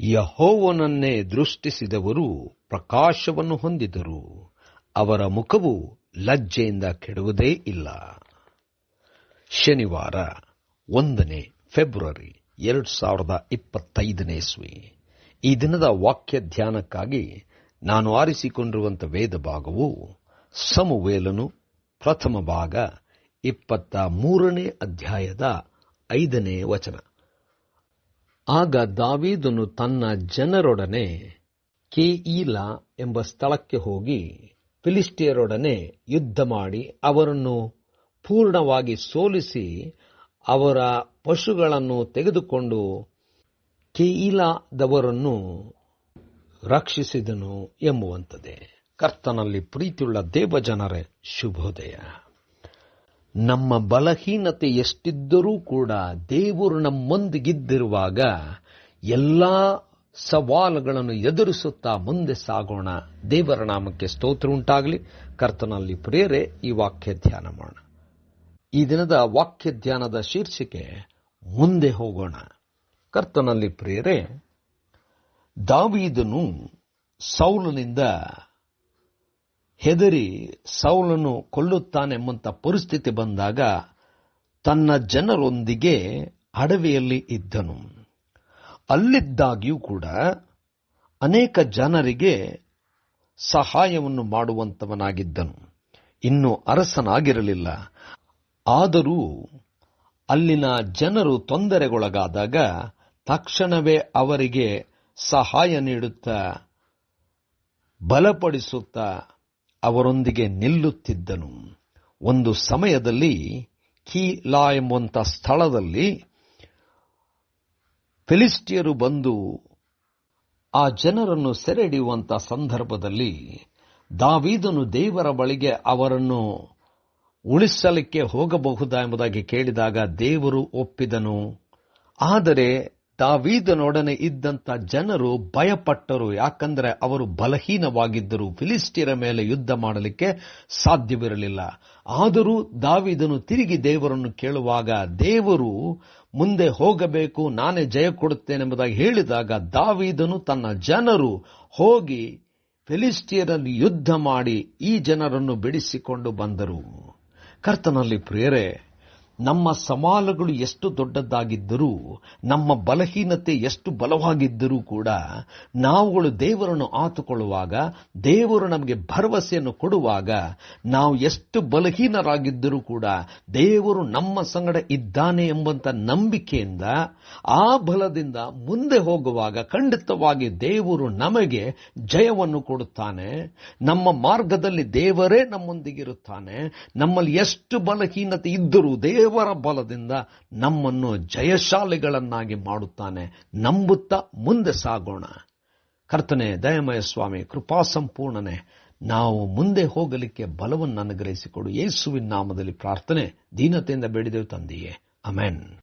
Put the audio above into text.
ಯಹೋವನನ್ನೇ ದೃಷ್ಟಿಸಿದವರು ಪ್ರಕಾಶವನ್ನು ಹೊಂದಿದರು. ಅವರ ಮುಖವು ಲಜ್ಜೆಯಿಂದ ಕೆಡುವುದೇ ಇಲ್ಲ. ಶನಿವಾರ ಒಂದನೇ ಫೆಬ್ರವರಿ ಎರಡು ಸಾವಿರದ ಇಪ್ಪತ್ತೈದನೇ ಇಸ್ವಿ ಈ ದಿನದ ವಾಕ್ಯ ಧ್ಯಾನಕ್ಕಾಗಿ ನಾನು ಆರಿಸಿಕೊಂಡಿರುವಂಥ ವೇದ ಭಾಗವು ಸಮುವೇಲನು ಪ್ರಥಮ ಭಾಗ ಇಪ್ಪತ್ತ ಮೂರನೇ ಅಧ್ಯಾಯದ ಐದನೇ ವಚನ. ಆಗ ದಾವೀದನು ತನ್ನ ಜನರೊಡನೆ ಕೆಇಲ ಎಂಬ ಸ್ಥಳಕ್ಕೆ ಹೋಗಿ ಫಿಲಿಸ್ಟಿಯರೊಡನೆ ಯುದ್ಧ ಮಾಡಿ ಅವರನ್ನು ಪೂರ್ಣವಾಗಿ ಸೋಲಿಸಿ ಅವರ ಪಶುಗಳನ್ನು ತೆಗೆದುಕೊಂಡು ಕೆಯಿಲಾದವರನ್ನು ರಕ್ಷಿಸಿದನು ಎಂಬುವಂಥದ್ದೇ. ಕರ್ತನಲ್ಲಿ ಪ್ರೀತಿಯುಳ್ಳ ದೇವಜನರೇ, ಶುಭೋದಯ. ನಮ್ಮ ಬಲಹೀನತೆ ಎಷ್ಟಿದ್ದರೂ ಕೂಡ ದೇವರು ನಮ್ಮೊಂದಿಗಿದ್ದಿರುವಾಗ ಎಲ್ಲ ಸವಾಲುಗಳನ್ನು ಎದುರಿಸುತ್ತಾ ಮುಂದೆ ಸಾಗೋಣ. ದೇವರ ನಾಮಕ್ಕೆ ಸ್ತೋತ್ರ ಉಂಟಾಗಲಿ. ಕರ್ತನಲ್ಲಿ ಪ್ರೇರೆ, ಈ ವಾಕ್ಯ ಧ್ಯಾನ ಮಾಡೋಣ. ಈ ದಿನದ ವಾಕ್ಯ ಧ್ಯಾನದ ಶೀರ್ಷಿಕೆ, ಮುಂದೆ ಹೋಗೋಣ. ಕರ್ತನಲ್ಲಿ ಪ್ರೇರೆ, ದಾವೀದನು ಸೌಲನಿಂದ ಹೆದರಿ ಸೌಲನು ಕೊಲ್ಲುತ್ತಾನೆಂಬಂಥ ಪರಿಸ್ಥಿತಿ ಬಂದಾಗ ತನ್ನ ಜನರೊಂದಿಗೆ ಅಡವಿಯಲ್ಲಿ ಇದ್ದನು. ಅಲ್ಲಿದ್ದಾಗಿಯೂ ಕೂಡ ಅನೇಕ ಜನರಿಗೆ ಸಹಾಯವನ್ನು ಮಾಡುವಂತವನಾಗಿದ್ದನು. ಇನ್ನು ಅರಸನಾಗಿರಲಿಲ್ಲ. ಆದರೂ ಅಲ್ಲಿನ ಜನರು ತೊಂದರೆಗೊಳಗಾದಾಗ ತಕ್ಷಣವೇ ಅವರಿಗೆ ಸಹಾಯ ನೀಡುತ್ತಾ, ಬಲಪಡಿಸುತ್ತಾ ಅವರೊಂದಿಗೆ ನಿಲ್ಲುತ್ತಿದ್ದನು. ಒಂದು ಸಮಯದಲ್ಲಿ ಕೀಲಾ ಎಂಬುವಂಥ ಸ್ಥಳದಲ್ಲಿ ಫಿಲಿಸ್ಟಿಯರು ಬಂದು ಆ ಜನರನ್ನು ಸೆರೆ ಹಿಡಿಯುವಂಥ ಸಂದರ್ಭದಲ್ಲಿ ದಾವೀದನು ದೇವರ ಬಳಿಗೆ ಅವರನ್ನು ಉಳಿಸಲಿಕ್ಕೆ ಹೋಗಬಹುದಾ ಎಂಬುದಾಗಿ ಕೇಳಿದಾಗ ದೇವರು ಒಪ್ಪಿದನು. ಆದರೆ ದಾವೀದನೊಡನೆ ಇದ್ದಂತ ಜನರು ಭಯಪಟ್ಟರು. ಯಾಕಂದ್ರೆ ಅವರು ಬಲಹೀನವಾಗಿದ್ದರು. ಫಿಲಿಸ್ಟಿಯರ ಮೇಲೆ ಯುದ್ಧ ಮಾಡಲಿಕ್ಕೆ ಸಾಧ್ಯವಿರಲಿಲ್ಲ. ಆದರೂ ದಾವಿದನು ತಿರುಗಿ ದೇವರನ್ನು ಕೇಳುವಾಗ ದೇವರು ಮುಂದೆ ಹೋಗಬೇಕು, ನಾನೇ ಜಯ ಕೊಡುತ್ತೇನೆಂಬುದಾಗಿ ಹೇಳಿದಾಗ ದಾವಿದನು ತನ್ನ ಜನರು ಹೋಗಿ ಫಿಲಿಸ್ಟಿಯರಲ್ಲಿ ಯುದ್ಧ ಮಾಡಿ ಈ ಜನರನ್ನು ಬಿಡಿಸಿಕೊಂಡು ಬಂದರು. ಕರ್ತನಲ್ಲಿ ಪ್ರಿಯರೇ ನಮ್ಮ ಸವಾಲುಗಳು ಎಷ್ಟು ದೊಡ್ಡದಾಗಿದ್ದರೂ ನಮ್ಮ ಬಲಹೀನತೆ ಎಷ್ಟು ಬಲವಾಗಿದ್ದರೂ ಕೂಡ, ನಾವುಗಳು ದೇವರನ್ನು ಆತುಕೊಳ್ಳುವಾಗ, ದೇವರು ನಮಗೆ ಭರವಸೆಯನ್ನು ಕೊಡುವಾಗ, ನಾವು ಎಷ್ಟು ಬಲಹೀನರಾಗಿದ್ದರೂ ಕೂಡ, ದೇವರು ನಮ್ಮ ಸಂಗಡ ಇದ್ದಾನೆ ಎಂಬಂತ ನಂಬಿಕೆಯಿಂದ, ಆ ಬಲದಿಂದ ಮುಂದೆ ಹೋಗುವಾಗ ಖಂಡಿತವಾಗಿ ದೇವರು ನಮಗೆ ಜಯವನ್ನು ಕೊಡುತ್ತಾನೆ. ನಮ್ಮ ಮಾರ್ಗದಲ್ಲಿ ದೇವರೇ ನಮ್ಮೊಂದಿಗಿರುತ್ತಾನೆ. ನಮ್ಮಲ್ಲಿ ಎಷ್ಟು ಬಲಹೀನತೆ ಇದ್ದರೂ ದೇವರ ಬಲದಿಂದ ನಮ್ಮನ್ನು ಜಯಶಾಲಿಗಳನ್ನಾಗಿ ಮಾಡುತ್ತಾನೆ. ನಂಬುತ್ತಾ ಮುಂದೆ ಸಾಗೋಣ. ಕರ್ತನೆ, ದಯಮಯ ಸ್ವಾಮಿ, ಕೃಪಾ ಸಂಪೂರ್ಣನೆ. ನಾವು ಮುಂದೆ ಹೋಗಲಿಕ್ಕೆ ಬಲವನ್ನು ಅನುಗ್ರಹಿಸಿಕೊಡು. ಯೇಸುವಿನ ನಾಮದಲ್ಲಿ ಪ್ರಾರ್ಥನೆ, ದೀನತೆಯಿಂದ ಬೇಡಿದೆವು ತಂದೆಯೇ. ಅಮೆನ್